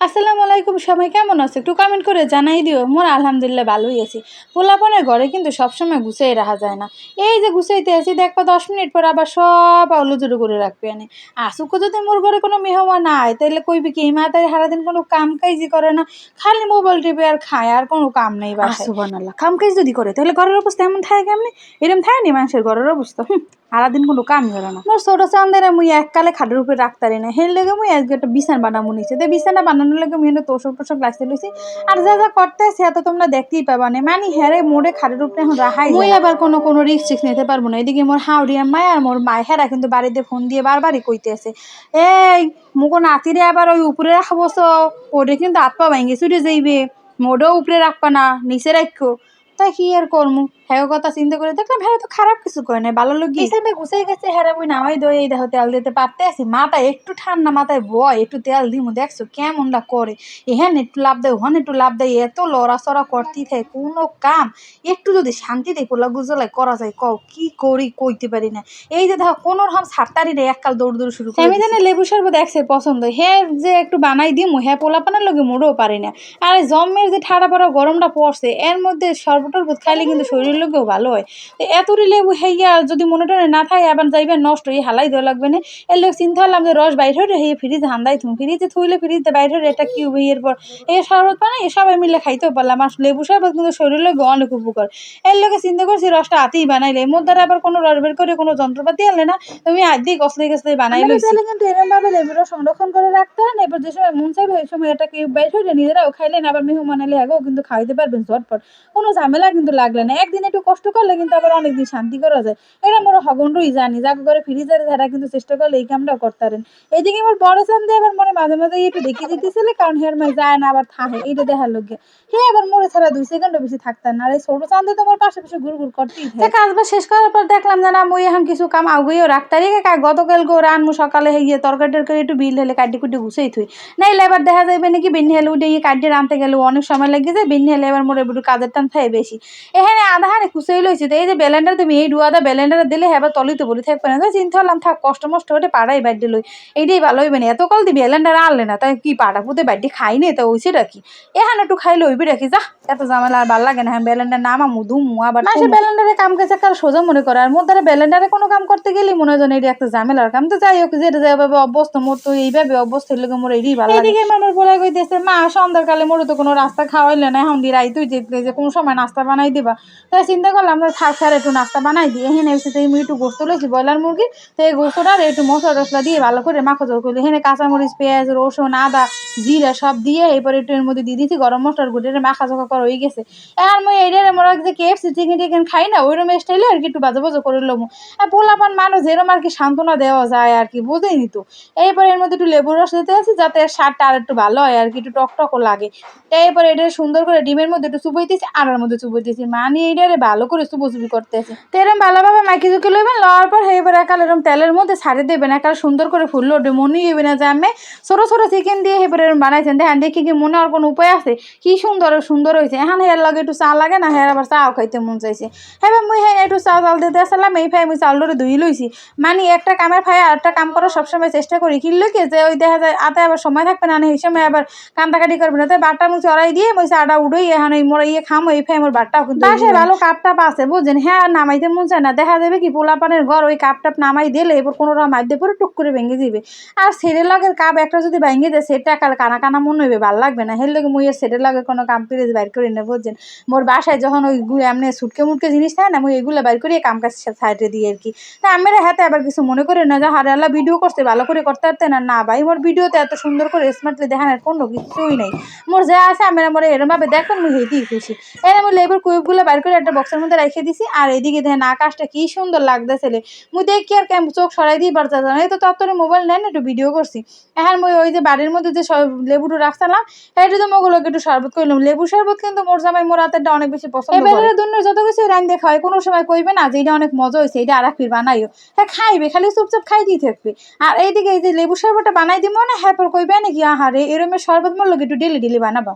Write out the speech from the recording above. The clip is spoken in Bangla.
আসসালামু আলাইকুম সবাই কেমন আছে? একটু কমেন্ট করে জানাই দিও। মোর আলহামদুলিল্লাহ ভালোই আছি। পোলাপনের ঘরে কিন্তু সবসময় গুছিয়ে রাখা যায় না। এই যে গুছাইতে আছি দেখবা দশ মিনিট পর আবার সব আউলুজুরু করে রাখবে আনে আসুকো যদি মোর ঘরে কোনো মেহমান আয় তাহলে কইবি কি মা তাই সারাদিন কোনো কাম কাজই করে না। খালি মোবাইল টিপে আর খায় আর কোনো কাম নেই বাসায়। সুবহানাল্লাহ। কাম কাজ যদি করে তাহলে ঘরের অবস্থা এমন থাকে কেমনি? এরম থাকে নি মানুষের ঘরের অবস্থা? হুম, সারাদিন কোনো কাম করে না। মোর ছোট চান্দের মুই এককালে খাটের উপরে রাখতারি না। হের লেগে মুই আজকে একটা বিছানা বানাবো নিছে। তো বিছানা বানানোর লেগে মুই এনে তোষক টোষক লাগতে লইছি আর যা যা করতে সে তো তোমরা দেখতেই পাবা না? মানে হেরে মোড়ে খাটের উপরে এখন রাহাই মুই আবার কোনো কোনো রিক্স টিক্স নিতে পারব না। এদিকে মোর হাওড়িয়া মায় আর মোর মায় হেরা কিন্তু বাড়িতে ফোন দিয়ে বারবারই কইতে আছে। এই মুখো নাতিরে আবার ওই উপরে রাখব ওরে কিন্তু আত্মা পা ভাঙ্গে ছুটে যাইবে। মোড়েও উপরে রাখবা না নিচে রাখো তাই কি আর করমু? হ্যাঁ কথা চিন্তা করে দেখলাম হ্যাঁ তো খারাপ কিছু করে নাই ভালো লোক বিছানা গুছাই গেছে হ্যাঁ মুই নামাই দই এই দেখো তেল দিতে পারতে আছি। মাথায় একটু ঠান্ডা মাথায় বয় একটু তেল দিমু দেখছ কেমনটা করে? এখানে একটু লাভ দেয় ওখানে একটু লাভ দেয় এত লড়াচড়া করতেই থাকে কোনো কাম। একটু যদি শান্তিতে পোলা গুজলাই করা যায় কও কি করি কইতে পারি না। এই যে দেখো কোনো রকম ছাড়তারি রে এককাল দৌড় দৌড় শুরু করে আমি জানি লেবু শরবত একসে পছন্দ হ্যাঁ যে একটু বানাই দিমু হ্যাঁ পোলাপানার লগে মোড়েও পারি না। আর এই জম্মের যে ঠাড়া পড়া গরমটা পড়ছে এর মধ্যে শরবত টরবত খাইলে কিন্তু শরীরের লোকেও ভালো হয়। তো এতটি লেবু হেইয়া যদি মনে টনে না থাকে আবার যাইবে নষ্ট হয়ে হালাই দেওয়া লাগবে না। এর লোক চিন্তা করলাম যে রস বাইর হয়ে হয়ে ফ্রিজে হান্দাই থুম। ফ্রিজে থুইলে ফ্রিজে বাইর হয়ে এটা কি হবে এরপর এই শরবত বানাই সবাই মিলে খাইতেও পারলাম। আর লেবু শরবত কিন্তু শরীরের লোক অনেক উপকার। এর লোকে চিন্তা করছি রসটা হাতেই বানাইলে। এর মধ্যে আবার কোনো রস বের করে কোনো যন্ত্রপাতি আনলে না তুমি আজকেই কসলে কসলে বানাই লইছি। কিন্তু এরকম ভাবে লেবুটা সংরক্ষণ করে রাখতে হয় না। এবার যে সময় মন চাইবে ওই সময় এটাকে বাইর হয়ে নিজেরাও খাইলেন আবার মেহমান এলে আগেও কিন্তু খাইতে পারবেন ঝটপট। কোনো ঝামেলা কিন্তু লাগলে না। একদিন একটু কষ্ট করলে কিন্তু আবার অনেকদিন শান্তি করা যায়। এটা মোর হগন্ডই জানি, যাকে করে ফ্রিজের যারা কিন্তু চেষ্টা করলে এই কামটাও করতে পারেন এইদিকে আমার বড় চান দিয়ে আবার মনে মাঝে মাঝে একটু দেখে দিতেছিল, কারণ হের মাই যায় না, আবার থাকে এইটা দেখার লোকে হে আবার মরে ছাড়া দুই সেকেন্ডও বেশি থাকতেন না। আর এই ছোট চান্দে তো আমার পাশে পাশে ঘুর ঘুর করতেই শেষ করার পর দেখলাম যে মুই এখন কিছু কাম আগুইও রাখতারি। গতকাল গো রানমু সকালে হইয়ে তরকারি টরকারি একটু বিল হলে কাটি কুটি গুছাই থুই। নাইলে এবার দেখা যাবে নাকি বেন্নি হেলে উঠে গিয়ে কাটি গেলে অনেক সময় লেগে যায়। বেন্নি হেলে এবার মোরে একটু কাজের টান থাকে বেশি এখানে আধা হানে খুঁজেই লইছি তো এই যে ব্যালেন্ডার তুমি এই ডুয়াদা ব্যালেন্ডার দিলে হেবার তলিতে বলি থাকবে না তো চিন্তা করলাম থাক কষ্ট মষ্ট হতে পাড়াই বাইর লই এইটাই ভালো হইবে না এত কাল দি ব্যালেন্ডার আনলে না তাই কি পাড়া পুঁতে বাইরটি খাই নে তো ওইসে রাখি এখানে একটু খাইলে হইবি রাখি যা এত ঝামেলা আর ভালো লাগে না হ্যাঁ ব্যালেন্ডার নামা মুদু মুয়া না সে ব্যালেন্ডারে কাম কাছে কার সোজা মনে করে আর মধ্যে ব্যালেন্ডারে কোনো কাম করতে গেলে মনে হয় এটা একটা ঝামেলার কাম। তো যাই হোক যেটা যেভাবে অভ্যস্ত মোর তো এইভাবে অভ্যস্ত হইলে মোর এইটাই ভালো লাগে। এদিকে আমার বলে কইতেছে মা সন্ধ্যাকালে মোর তো কোনো রাস্তা খাওয়াইলে না এখন দি রাই তুই যে কোন সময় নাস্তা বানাই দিবা। তাই চিন্তা করলাম থাক স্যার, একটু নাস্তা বানাই দিই। এখানে এসে তো একটু গোস্ত লইছি, ব্রয়লার মুরগি। তো এই গোস্তটা আর একটু মশলা টসলা দিয়ে ভালো করে মাখো জোর করলি এখানে কাঁচামরিচ, পেঁয়াজ, রসুন, আদা, জিরা সব দিয়ে এরপর একটু এর মধ্যে দিয়ে দিয়েছি গরম মশলার গুঁড়ো। এটা মাখা চোখা করা হয়ে গেছে। এখন মই এইটারে মোরা যে কেএফসি চিকেন টিকেন খাই না ওইরকম স্টাইলে আর কি একটু বাজে বাজে করে লমু। আর পোলাপান মানুষ যেরকম আর কি সান্ত্বনা দেওয়া যায় আর কি বোঝেই নিত এরপর এর মধ্যে একটু লেবুর রস দিতে আছি, যাতে স্বাদটা আর একটু ভালো হয় আর কি, একটু টক টকও লাগে এরপর এটা সুন্দর করে ডিমের মধ্যে একটু চুবইতেছি আড়ার মধ্যে চুবইতেছি মানে এইটারে ভালো করে চুবো চুবি করতেছে। তো এরকম ভালোভাবে মাইকে চুকে লইবেন, লওয়ার পর এবার একাল এরকম তেলের মধ্যে ছাড়ে দেবেন একাল সুন্দর করে ফুললো ওঠে মনে হইবে না যে আমি ছোটো ছোটো চিকেন দিয়ে এবার এরকম বানাইছেন। দেখেন, দেখি কি মনে আর কোনো উপায় আছে? কি সুন্দর সুন্দর হয়েছে এখন হের লাগে একটু চা লাগে না হের আবার চাও খাইতে মন চাইছে। হ্যাঁ মুই হ্যাঁ একটু চা চাল দিতে আসলাম, এই ফাই মুই চাউলটা ধুই লইছি। মানে একটা কামের ফাই আর একটা কাম করার সবসময় চেষ্টা করি। কি কি যে ওই দেখা যায় আতে আবার সময় থাকবে না এই সময় আবার কান্দাকাটি করবে না। তাই বারটা মুই চড়াই দিয়ে মুই চাটা উড়ই, এখন এই মোর ইয়ে খামো, এই ফাই মোর বারটাও কিন্তু বাসায় ভালো কাপ টাপ আছে বুঝছেন? হ্যাঁ আর নামাইতে মন চায় না। দেখা যাবে কি পোলাপানের ঘর ওই কাপ টাপ নামাই দিলে এরপর কোনো রকম মাধ্যমে পরে টুক করে ভেঙে যাবে আর সেরের লগের কাপ একটা যদি ভেঙে দেয় সেটা কাল কানা কানা মনে হইবে ভালো লাগবে না। হের মুই আর সেরের কোনো কাম পিরেজ বাইর করি না বুঝছেন? মোর বাসায় যখন ওই এমনি সুটকে মুটকে জিনিস থাকে না মুই এগুলো বাইর করিয়ে কাম কাজ সাইডে দিই আর কি। তা আমার হাতে আবার কিছু মনে করে না যে হারে আল্লাহ ভিডিও করছে ভালো করে করতে পারতে না। না ভাই মোর ভিডিওতে এত সুন্দর করে স্মার্টলি দেখানোর কোনো কিছুই নেই। মোর যা আছে আমি এরম ভাবে দেখবেন মুই হেঁটেই খুশি। এর লেবুর কুইপগুলো বাইর করে একটা বক্সের মধ্যে রেখে দিছি। আর এদিকে দেখেন আকাশটা কি সুন্দর লাগতেছিল মুই দেখি আর কেমন চোখ সরাই দিয়ে পারতে এই তো তত্তরে মোবাইল নেন একটু ভিডিও করছি। এখন মুই ওই যে বাড়ির মধ্যে যে লেবুটো রাখছিলাম এটা তো মোগুলোকে একটু শরবত করলাম লেবু শরবত কিন্তু মোর জামাই মোর হাতেরটা অনেক বেশি পছন্দ এবারে দুনিয়ার যত কিছু রান দেখা হয় কোনো সময় কইবে না যে এটা অনেক মজা হয়েছে এটা আর ফির বানাইও। হ্যাঁ খাইবে খালি চুপচাপ খাইতেই থাকবে। আর এইদিকে এই যে লেবু শরবতটা বানাই দিব না হ্যাঁ পর কইবে নাকি আহারে এরমের শরবত মোর লোক একটু ডেলি ডেলি বানাবা।